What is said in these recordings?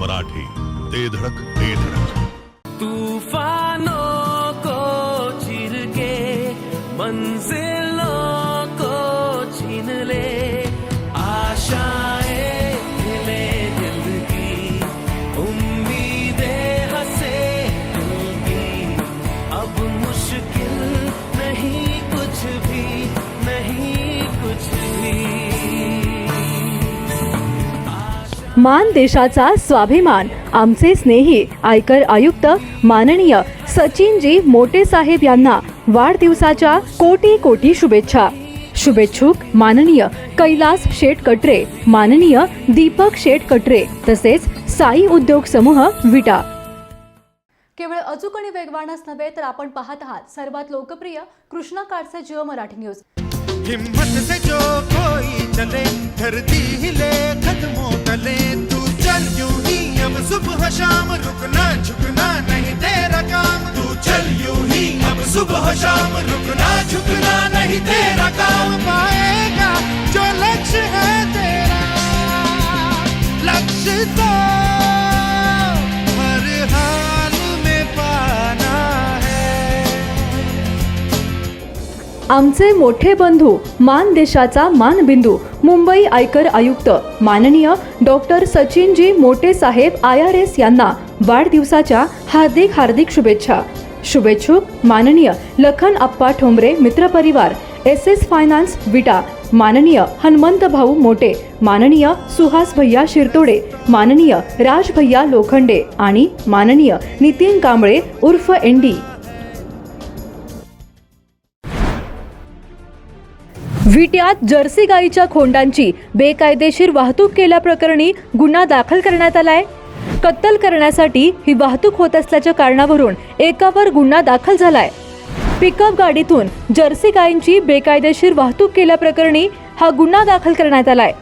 मराठी ते धडक ते धडक. तूफानों को चिरके के मान देशाचा स्वाभिमान. आमचे स्नेही आयकर आयुक्त माननीय सचिनजी मोटे साहेब यांना वाढदिवसाच्या कोटी कोटी शुभेच्छा. शुभेच्छुक माननीय कैलास शेठ कटरे माननीय दीपक शेठ कटरे तसेच साई उद्योग समूह विटा. केवळ अचूक आणि वेगवानच नव्हे तर आपण पाहत आहात सर्वात लोकप्रिय कृष्णा काडसे जिओ मराठी न्यूज. हिम्मत से जो कोई चले धरती हिले कदमों सुबह हो शाम रुकना झुकना नहीं तेरा काम। तू चल यू ही अब सुबह हो शाम रुकना झुकना नहीं तेरा काम। आमचे मोठे बंधू मान देशाचा मानबिंदू मुंबई आयकर आयुक्त माननीय डॉक्टर सचिनजी मोटे साहेब आय आर एस यांना वाढदिवसाच्या हार्दिक हार्दिक शुभेच्छा. शुभेच्छुक माननीय लखन आप्पा ठोंबरे मित्रपरिवार एस एस फायनान्स विटा माननीय हनुमंत भाऊ मोटे माननीय सुहास भैया शिरतोडे माननीय राज भैया लोखंडे आणि माननीय नितीन कांबळे उर्फ एन डी. विट्यात जर्सी गाईच्या खोंडांची बेकायदेशीर वाहतूक केल्याप्रकरणी गुन्हा दाखल करण्यात आलाय. कत्तल करण्यासाठी ही वाहतूक होत असल्याच्या कारणावरून एकावर गुन्हा दाखल झालाय. पिकअप गाडीतून जर्सी गायींची बेकायदेशीर वाहतूक केल्याप्रकरणी हा गुन्हा दाखल करण्यात आलाय.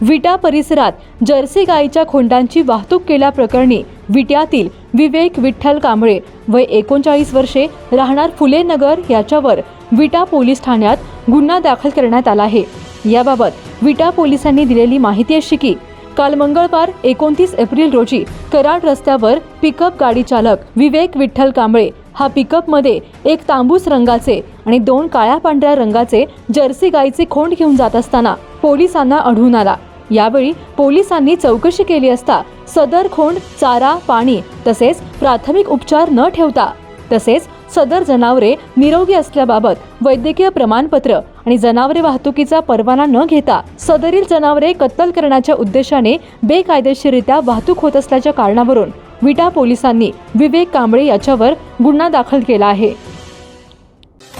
विटा परिसरात जर्सी गायीच्या खोंडांची वाहतूक केल्याप्रकरणी विट्यातील विवेक विठ्ठल कांबळे वय एकोणचाळीस वर्षे राहणार फुले नगर याच्यावर विटा पोलीस ठाण्यात गुन्हा दाखल करण्यात आला आहे. याबाबत विटा पोलिसांनी दिलेली माहिती अशी की काल मंगळवार एकोणतीस एप्रिल रोजी कराड रस्त्यावर पिकअप गाडी चालक विवेक विठ्ठल कांबळे हा पिकअपमध्ये एक तांबूस रंगाचे आणि दोन काळ्या पांढऱ्या रंगाचे जर्सी गाईचे खोंड घेऊन जात असताना पोलिसांना आढळून आला. यावेळी पोलिसांनी चौकशी केली असता सदर खोंड चारा पाणी तसेच प्राथमिक उपचार न ठेवता तसेच सदर जनावरे निरोगी असल्याबाबत वैद्यकीय प्रमाणपत्र आणि जनावरे वाहतुकीचा परवाना न घेता सदरील जनावरे कत्तल करण्याच्या उद्देशाने बेकायदेशीररित्या वाहतूक होत असल्याच्या कारणावरून विटा पोलिसांनी विवेक कांबळे याच्यावर गुन्हा दाखल केला आहे.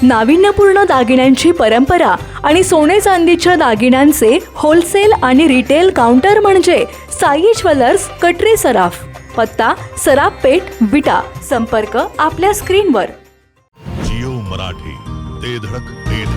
नाविन्यपूर्ण दागिन्यांची परंपरा आणि सोने चांदीच्या दागिन्यांचे होलसेल आणि रिटेल काउंटर म्हणजे साई ज्वेलर्स कटरे सराफ पत्ता सराफ पेठ विटा. संपर्क आपल्या स्क्रीनवर जिओ मराठी ते धडक ते धडक.